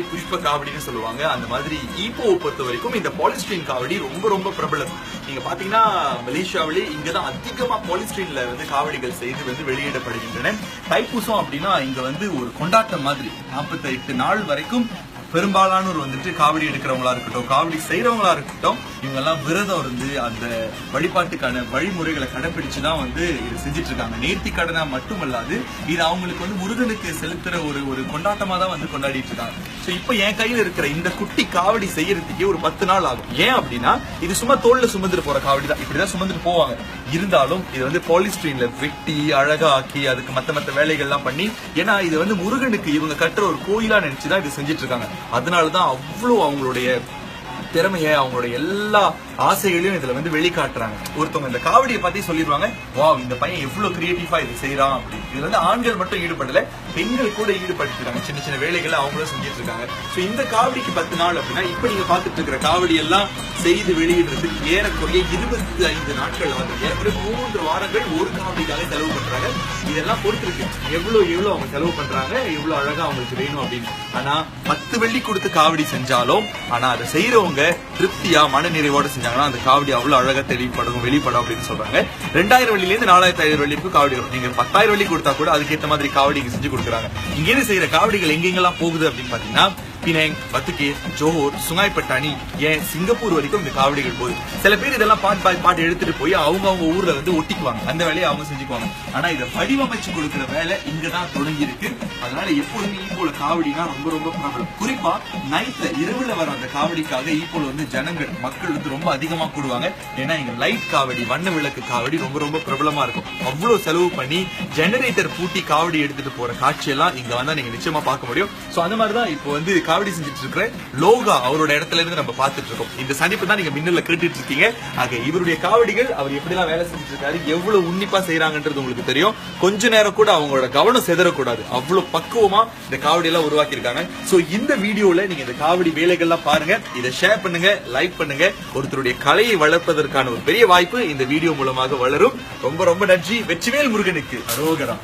புஷ்ப காவடின்னு சொல்லுவாங்க. அந்த மாதிரி ஈப்போவை பொறுத்த வரைக்கும் இந்த பாலிஸ்ட்ரீன் காவடி ரொம்ப ரொம்ப பிரபலம். நீங்க பாத்தீங்கன்னா மலேசியாவிலே இங்கதான் அதிகமா பாலிஸ்ட்ரீன்ல வந்து காவடிகள் செய்து வந்து வெளியிடப்படுகின்றன. தைப்பூசம் அப்படின்னா இங்க வந்து ஒரு கொண்டாட்டம் மாதிரி. நாற்பத்தி எட்டு நாள் வரைக்கும் பெரும்பாலானோர் வந்துட்டு காவடி எடுக்கிறவங்களா இருக்கட்டும் காவடி செய்யறவங்களா இருக்கட்டும் இவங்கெல்லாம் விரதம் இருந்து அந்த வழிபாட்டுக்கான வழிமுறைகளை கடைபிடிச்சு தான் வந்து இதை செஞ்சுட்டு இருக்காங்க நேர்த்தி கடனா மட்டுமல்லாது இது அவங்களுக்கு வந்து முருகனுக்கு செலுத்துற ஒரு ஒரு கொண்டாட்டமா தான் வந்து கொண்டாடிட்டு இருக்காங்க ஸோ இப்போ என் கையில் இருக்கிற இந்த குட்டி காவடி செய்யறதுக்கே ஒரு பத்து நாள் ஆகும். ஏன் அப்படின்னா இது சும்மா தோல்ல சுமந்துட்டு போற காவடி தான். இப்படிதான் சுமந்துட்டு போவாங்க. இருந்தாலும் இது வந்து பாலிஸ்ட்ரீன்ல வெட்டி அழகா ஆக்கி அதுக்கு மத்த மத்த வேலைகள்லாம் பண்ணி ஏன்னா இது வந்து முருகனுக்கு இவங்க கட்டுற ஒரு கோயிலா நினைச்சுதான் இது செஞ்சுட்டு இருக்காங்க அதனாலதான் அவ்வளவு அவங்களுடைய திறமைய அவங்களோட எல்லா ஆசைகளையும் இதுல வந்து வெளிக்காட்டுறாங்க. ஒருத்தவங்க இந்த காவடியை பத்தி சொல்லிடுவாங்க வா இந்த பையன் எவ்வளவு கிரியேட்டிவா இது செய்யறான் அப்படின்னு. இதுல வந்து ஆண்கள் மட்டும் ஈடுபடல பெண்கள் கூட ஈடுபட்டுருக்காங்க சின்ன சின்ன வேலைகளை அவங்களும் செஞ்சுட்டு இருக்காங்க. சோ இந்த காவடிக்கு பத்து நாள் அப்படின்னா இப்ப நீங்க பாத்துட்டு இருக்கிற காவடி எல்லாம் செய்து வெளியிடுறதுக்கு ஏறக்குறைய இருபத்தி ஐந்து நாட்கள் ஆகுது ஏறக்குறைய மூன்று வாரங்கள் ஒரு காவடிக்காக செலவு பண்றாங்க. இதெல்லாம் பொறுத்திருக்கு. எவ்வளவு எவ்வளவு அவங்க செலவு பண்றாங்க எவ்வளவு அழகா அவங்களுக்கு வேணும் அப்படின்னு. ஆனா பத்து வெள்ளி கொடுத்து காவடி செஞ்சாலும் ஆனா அதை செய்யறவங்க திருப்தியா மன நிறைவோட செஞ்சாங்கன்னா அந்த காவடி அவ்வளவு அழகா தெளிவுபடும் வெளிப்படும் அப்படின்னு சொல்றாங்க. ரெண்டாயிரம் வழியில இருந்து நாலாயிரத்தி ஐநூறு வழிக்கு காவடி வரும். நீங்க பத்தாயிரம் வெள்ளி கொடுத்தா கூட அதுக்கேற்ற மாதிரி காவடி இங்க செஞ்சு கொடுக்குறாங்க. இங்க இருந்து செய்யற? காவடிகள் எங்கெங்கெல்லாம் போகுது அப்படின்னு பாத்தீங்கன்னா பினாங் பத்துகேர் ஜோஹர் சுங்காய்பட்டாணி ஏன் சிங்கப்பூர் வரைக்கும் இந்த காவடிகள் போகுது. சில பேர் இதெல்லாம் பாட்டு பாய் பாட்டு எடுத்துட்டு போய் அவங்க அவங்க ஊர்ல வந்து ஒட்டிக்குவாங்க. அந்த வேலையை அவங்க செஞ்சுக்குவாங்க. ஆனா இதை வடிவமைச்சு கொடுக்கிற வேலை இங்கதான் தொடங்கி இருக்கு அதனால எப்பொழுதுமே ஈப்போல காவடினா ரொம்ப ரொம்ப பிரபலம். குறிப்பா நைட்ல இரவுல வர அந்த காவடிக்காக ஈப்போல வந்து ஜனங்கள் மக்கள் வந்து ரொம்ப அதிகமா கூடுவாங்க. ஏன்னா இங்க லைட் காவடி வண்ண விளக்கு காவடி ரொம்ப ரொம்ப பிரபலமா இருக்கும். அவ்வளவு செலவு பண்ணி ஜெனரேட்டர் பூட்டி காவடி எடுத்துட்டு போற காட்சியெல்லாம் இங்க வந்தா நீங்க நிச்சயமா பார்க்க முடியும். சோ அந்த மாதிரி தான் இப்போ வந்து காவடி செஞ்சுட்டு இருக்கிற லோகா அவரோட இடத்துல இருந்து நம்ம பார்த்துட்டு இருக்கோம் இந்த சந்திப்பு தான் நீங்க மின்னல கேட்டுட்டு இருக்கீங்க ஆக இவருடைய காவடிகள் அவர் எப்படிலாம் வேலை செஞ்சுட்டு இருக்காரு எவ்வளவு உன்னிப்பா செய்யறாங்கன்றது உங்களுக்கு தெரியும். கொஞ்ச நேரம் கூட அவங்களோட கவனம் செதறக்கூடாது. அவ்வளவு பக்குவமா இந்த காவடி எல்லாம் உருவாக்கி இருக்காங்க சோ இந்த வீடியோல நீங்க இந்த காவடி வேலைகள்லாம் பாருங்க. இதை ஷேர் பண்ணுங்க லைக் பண்ணுங்க. ஒருத்தருடைய கலையை வளர்ப்பதற்கான ஒரு பெரிய வாய்ப்பு இந்த வீடியோ மூலமாக வளரும். ரொம்ப ரொம்ப நன்றி. வெற்றிவேல் முருகனுக்கு. அரோகரம்